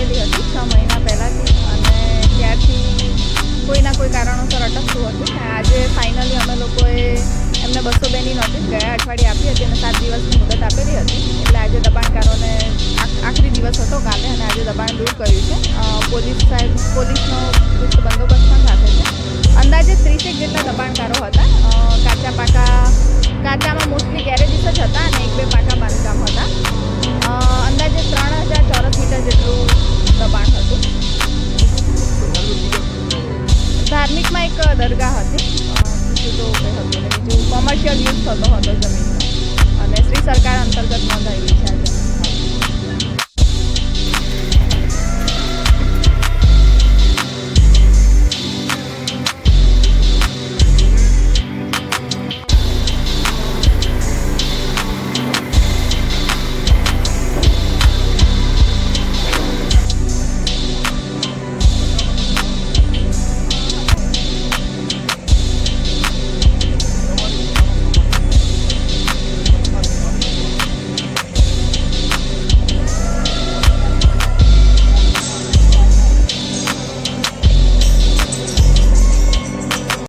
આપેલી હતી છ મહિના પહેલાંથી અને ત્યારથી કોઈના કોઈ કારણોસર અટકતું હતું આજે ફાઇનલી અમે લોકોએ એમને બસો બેની નોટિસ ગયા અઠવાડિયે આપી હતી અને સાત દિવસની મુદત આપેલી હતી. એટલે આજે દબાણકારોને આખ- આખરી દિવસ હતો કાલે અને આજે દબાણ દૂર કર્યું છે. પોલીસ સાહેબ, પોલીસનો ચુસ્ત બંદોબસ્ત પણ સાથે 很多很多人